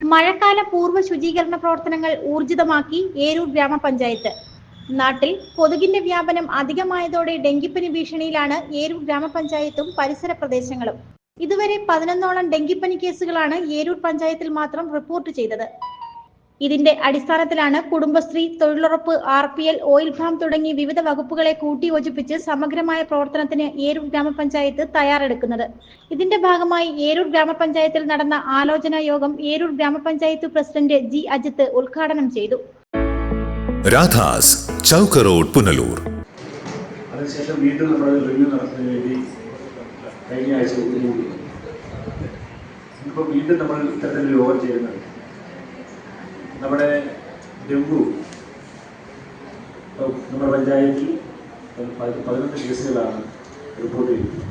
മഴക്കാല പൂർവ ശുചീകരണ പ്രവർത്തനങ്ങൾ ഊർജിതമാക്കി ഏരൂർ ഗ്രാമപഞ്ചായത്ത്. നാട്ടിൽ കൊതുകിന്റെ വ്യാപനം അധികമായതോടെ ഡെങ്കിപ്പനി ഭീഷണിയിലാണ് ഏരൂർ ഗ്രാമപഞ്ചായത്തും പരിസര പ്രദേശങ്ങളും. ഇതുവരെ പതിനൊന്നോളം ഡെങ്കിപ്പനി കേസുകളാണ് ഏരൂർ പഞ്ചായത്തിൽ മാത്രം റിപ്പോർട്ട് ചെയ്തത്. ഇതിന്റെ അടിസ്ഥാനത്തിലാണ് കുടുംബശ്രീ തൊഴിലുറപ്പ് R P L oil farm തുടങ്ങി വിവിധ വകുപ്പുകളെ കൂട്ടിയോജിപ്പിച്ച് സമഗ്രമായ പ്രവർത്തനത്തിന് ഏരൂർ ഗ്രാമപഞ്ചായത്ത് തയ്യാറെടുക്കുന്നത്. ഇതിന്റെ ഭാഗമായി ഏരൂർ ഗ്രാമപഞ്ചായത്തിൽ നടന്ന ആലോചനാ യോഗം ഏരൂർ ഗ്രാമപഞ്ചായത്ത് പ്രസിഡന്റ് ജി അജിത്ത് ഉദ്ഘാടനം ചെയ്തു. രാധാസ് ചൗക്ക് റോഡ് പുനലൂർ. അതിനുശേഷം വീണ്ടും നമ്മൾ റിവ്യൂ നടത്തുന്നതിന് വേണ്ടി കഴിഞ്ഞ ആഴ്ച ഇപ്പോൾ വീണ്ടും നമ്മൾ ഇത്തരത്തിലൊരു യോഗം ചെയ്യുന്നുണ്ട് നമ്മുടെ ഡെങ്കു. നമ്മുടെ പഞ്ചായത്തിൽ പതി- പതിനൊന്ന് കേസുകളാണ് റിപ്പോർട്ട് ചെയ്തത്.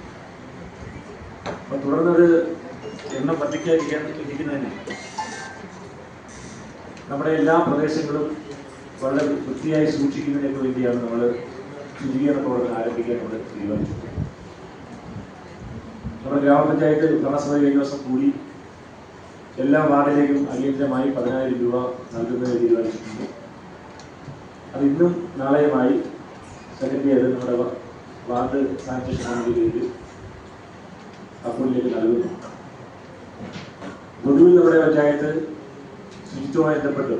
അപ്പം തുടർന്നത് എണ്ണം വർദ്ധിക്കാതിരിക്കാൻ ഇരിക്കുന്നതിന് നമ്മുടെ എല്ലാ പ്രദേശങ്ങളും വളരെ വൃത്തിയായി സൂക്ഷിക്കുന്നതിനൊക്കെ വേണ്ടിയാണ് നമ്മൾ ശുചീകരണ പ്രവർത്തനം ആരംഭിക്കാൻ നമ്മൾ തീരുമാനിച്ചത്. നമ്മുടെ ഗ്രാമപഞ്ചായത്ത് ഭരണസഭ കഴിഞ്ഞ ദിവസം കൂടി എല്ലാ വാർഡിലേക്കും അടിയന്തരമായി പതിനായിരം രൂപ നൽകുന്നതിന് തീരുമാനിച്ചിട്ടുണ്ട്. അത് ഇന്നും നാളെയുമായി സെക്രട്ടറി അത് നമ്മുടെ വാർഡ് സാനിറ്റേഷൻ കമ്മിറ്റിയിലേക്ക് അക്കൗണ്ടിലേക്ക് നൽകുന്നു. പൊതുവിൽ നമ്മുടെ പഞ്ചായത്ത് ശുചിത്വമായി ബന്ധപ്പെട്ട്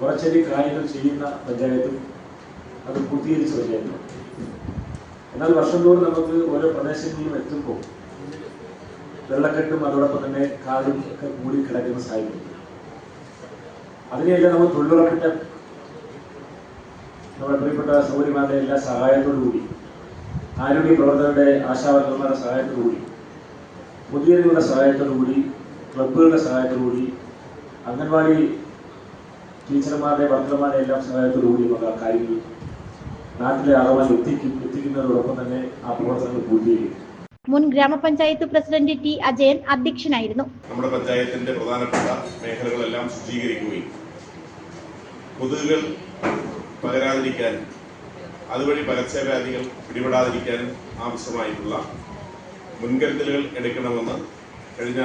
കുറച്ചധികം കാര്യങ്ങൾ ചെയ്യുന്ന പഞ്ചായത്തും അത് പൂർത്തീകരിച്ച പഞ്ചായത്തും. എന്നാൽ വർഷം തോറും നമുക്ക് ഓരോ പ്രദേശങ്ങളിലും എത്തുമ്പോൾ വെള്ളക്കെട്ടും അതോടൊപ്പം തന്നെ കാടും ഒക്കെ കൂടി കിടക്കുന്ന സാഹചര്യം. അതിനെയെല്ലാം നമ്മൾ തൊഴിലുറപ്പിന്റെ നമ്മുടെ പ്രിയപ്പെട്ട സൗകര്യമാരുടെ എല്ലാ സഹായത്തോടുകൂടി ആരോഗ്യ പ്രവർത്തകരുടെ ആശാവർക്കന്മാരുടെ സഹായത്തോടുകൂടി പൊതുജനങ്ങളുടെ സഹായത്തോടുകൂടി ക്ലബുകളുടെ സഹായത്തോടുകൂടി അംഗൻവാടി ടീച്ചർമാരുടെ ഭർത്തമാരുടെ എല്ലാം സഹായത്തോടുകൂടി നമുക്ക് ആ കാര്യങ്ങൾ നാട്ടിലെ അളവാൻ എത്തിക്കും എത്തിക്കുന്നതോടൊപ്പം തന്നെ ആ പ്രവർത്തനങ്ങൾ പൂർത്തീകരിക്കും. മുൻ ഗ്രാമപഞ്ചായത്ത് പ്രസിഡന്റ് ടി അജയൻ അധ്യക്ഷനായിരുന്നു. നമ്മുടെ പഞ്ചായത്തിന്റെ പ്രധാനപ്പെട്ട മേഖലകളെല്ലാം ശുചീകരിക്കുകയും കൊതുകുകൾ പകരാതിരിക്കാനും അതുവഴി പകർച്ചവ്യാധികൾ പിടിപെടാതിരിക്കാനും ആവശ്യമായിട്ടുള്ള മുൻകരുതലുകൾ എടുക്കണമെന്ന് കഴിഞ്ഞ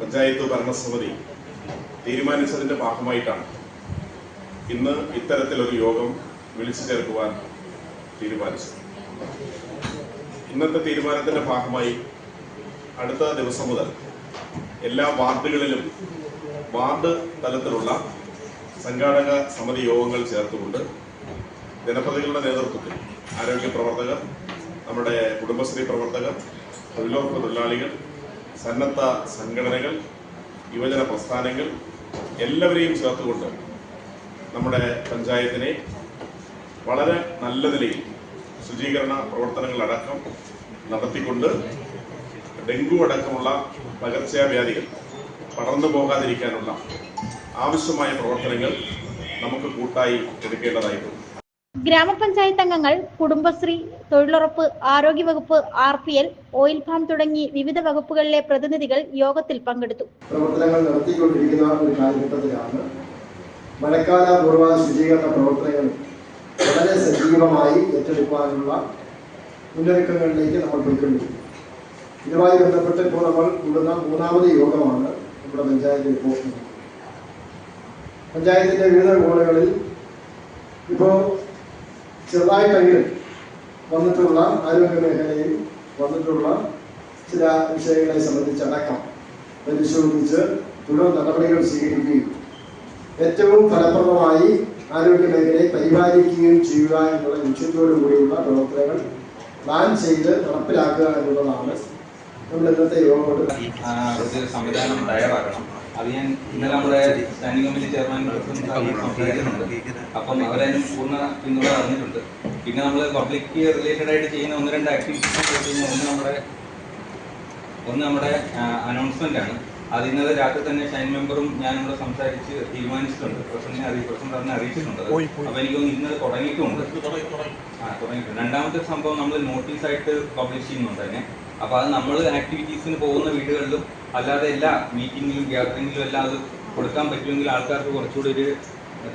പഞ്ചായത്ത് ഭരണസമിതി തീരുമാനിച്ചതിന്റെ ഭാഗമായിട്ടാണ് ഇന്ന് ഇത്തരത്തിലൊരു യോഗം വിളിച്ചു ചേർക്കുവാൻ തീരുമാനിച്ചത്. ഇന്നത്തെ തീരുമാനത്തിന്റെ ഭാഗമായി അടുത്ത ദിവസം മുതൽ എല്ലാ വാർഡുകളിലും വാർഡ് തലത്തിലുള്ള സംഘാടക സമിതി യോഗങ്ങൾ ചേർത്തുകൊണ്ട് ജനപ്രതികളുടെ നേതൃത്വത്തിൽ ആരോഗ്യ പ്രവർത്തകർ നമ്മുടെ കുടുംബശ്രീ പ്രവർത്തകർ തൊഴിലുറപ്പ് തൊഴിലാളികൾ സന്നദ്ധ സംഘടനകൾ യുവജന പ്രസ്ഥാനങ്ങൾ എല്ലാവരെയും ചേർത്തുകൊണ്ട് നമ്മുടെ പഞ്ചായത്തിനെ വളരെ നല്ല നിലയിൽ ശുചീകരണ പ്രവർത്തനങ്ങളടക്കം നടത്തിക്കൊണ്ട് ഡെങ്കു അടക്കമുള്ള പകർച്ചവ്യാധികൾ പടർന്നു പോകാതിരിക്കാനുള്ള ആവശ്യമായ പ്രവർത്തനങ്ങൾ നമുക്ക് കൂട്ടായി എടുക്കേണ്ടതായിട്ടുണ്ട്. ഗ്രാമപഞ്ചായത്ത് അംഗങ്ങൾ കുടുംബശ്രീ തൊഴിലുറപ്പ് ആരോഗ്യവകുപ്പ് R P L oil farm തുടങ്ങി വിവിധ വകുപ്പുകളിലെ പ്രതിനിധികൾ യോഗത്തിൽ പങ്കെടുത്തു. പ്രവർത്തനങ്ങൾ നടത്തിക്കൊണ്ടിരിക്കുന്ന ഒരു കാലഘട്ടത്തിലാണ് മഴക്കാല പൂർവ ശുചീകരണ പ്രവർത്തനങ്ങൾ വളരെ സജീവമായി ഏറ്റെടുക്കാനുള്ള മുന്നൊരുക്കങ്ങളിലേക്ക് നമ്മൾ പോയിക്കൊണ്ടിരിക്കും ഇതുമായി ബന്ധപ്പെട്ട് ഇപ്പോൾ നമ്മൾ കൂടുന്ന മൂന്നാമത് യോഗമാണ് നമ്മുടെ പഞ്ചായത്തിൽ ഇപ്പോൾ പഞ്ചായത്തിന്റെ വിവിധ കോണുകളിൽ ഇപ്പോൾ ചെറുതായിട്ടെങ്കിലും വന്നിട്ടുള്ള ആരോഗ്യ മേഖലയിൽ വന്നിട്ടുള്ള ചില വിഷയങ്ങളെ സംബന്ധിച്ചടക്കം പരിശോധിച്ച് തുടർ നടപടികൾ സ്വീകരിക്കുകയും ഏറ്റവും ഫലപ്രദമായി ആരോഗ്യ മേഖലയെ പരിപാലിക്കുകയും ചെയ്യുക എന്നുള്ള ലക്ഷ്യത്തോടു കൂടിയുള്ള പ്രവർത്തനങ്ങൾ പ്ലാൻ ചെയ്ത് നടപ്പിലാക്കുക എന്നുള്ളതാണ് നമ്മൾ ഇന്നത്തെ യോഗം കൊണ്ട് സംവിധാനം തയ്യാറാക്കണം. അത് ഞാൻ ഇന്നലെ നമ്മുടെ സ്റ്റാൻഡിംഗ് കമ്മിറ്റി ചെയർമാൻ സംസാരിക്കുന്നുണ്ട്. അപ്പം അവരതിന് പൂർണ പിന്തുണ അറിഞ്ഞിട്ടുണ്ട് പിന്നെ നമ്മൾ പബ്ലിക് റിലേറ്റഡ് ആയിട്ട് ചെയ്യുന്ന ഒന്ന് രണ്ട് ആക്ടിവിറ്റീസ് ഒന്ന് നമ്മുടെ ഒന്ന് നമ്മുടെ അനൗൺസ്മെന്റ് ആണ്. അത് ഇന്നലെ രാത്രി തന്നെ ഷൈൻ മെമ്പറും ഞാനും കൂടെ സംസാരിച്ച് തീരുമാനിച്ചിട്ടുണ്ട്. പ്രസിഡന്റിനെ അറിയി പ്രസിഡന്റ് പറഞ്ഞ് അറിയിച്ചിട്ടുണ്ട്. അപ്പൊ എനിക്ക് ഇന്നലെ തുടങ്ങിയിട്ടുണ്ട്. ആ തുടങ്ങിയിട്ടുണ്ട്. രണ്ടാമത്തെ സംഭവം നമ്മൾ നോട്ടീസ് ആയിട്ട് പബ്ലിഷ് ചെയ്യുന്നുണ്ട് തന്നെ അപ്പൊ അത് നമ്മൾ ആക്ടിവിറ്റീസിന് പോകുന്ന വീടുകളിലും അല്ലാതെ എല്ലാ മീറ്റിംഗിലും ഗ്യാതറിങ്ങിലും എല്ലാം അത് കൊടുക്കാൻ പറ്റുമെങ്കിൽ ആൾക്കാർക്ക് കുറച്ചുകൂടി ഒരു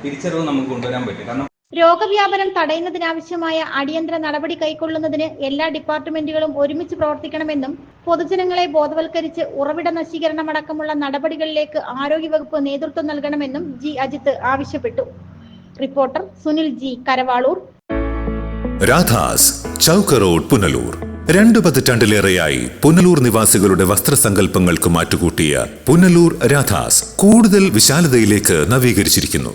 തിരിച്ചറിവ് നമുക്ക് കൊണ്ടുവരാൻ പറ്റും. കാരണം രോഗവ്യാപനം തടയുന്നതിനാവശ്യമായ അടിയന്തര നടപടി കൈക്കൊള്ളുന്നതിന് എല്ലാ ഡിപ്പാർട്ട്മെന്റുകളും ഒരുമിച്ച് പ്രവർത്തിക്കണമെന്നും പൊതുജനങ്ങളെ ബോധവൽക്കരിച്ച് ഉറവിട നശീകരണമടക്കമുള്ള നടപടികളിലേക്ക് ആരോഗ്യവകുപ്പ് നേതൃത്വം നൽകണമെന്നും ജി അജിത്ത് ആവശ്യപ്പെട്ടു. Reporter Sunil G Karavalloor. Radha's Chowk road Punalur. രണ്ടു പതിറ്റാണ്ടിലേറെയായി പുനലൂർ നിവാസികളുടെ വസ്ത്രസങ്കല്പങ്ങൾക്ക് മാറ്റുകൂട്ടിയ പുനലൂർ രാധാസ് കൂടുതൽ വിശാലതയിലേക്ക് നവീകരിച്ചിരിക്കുന്നു.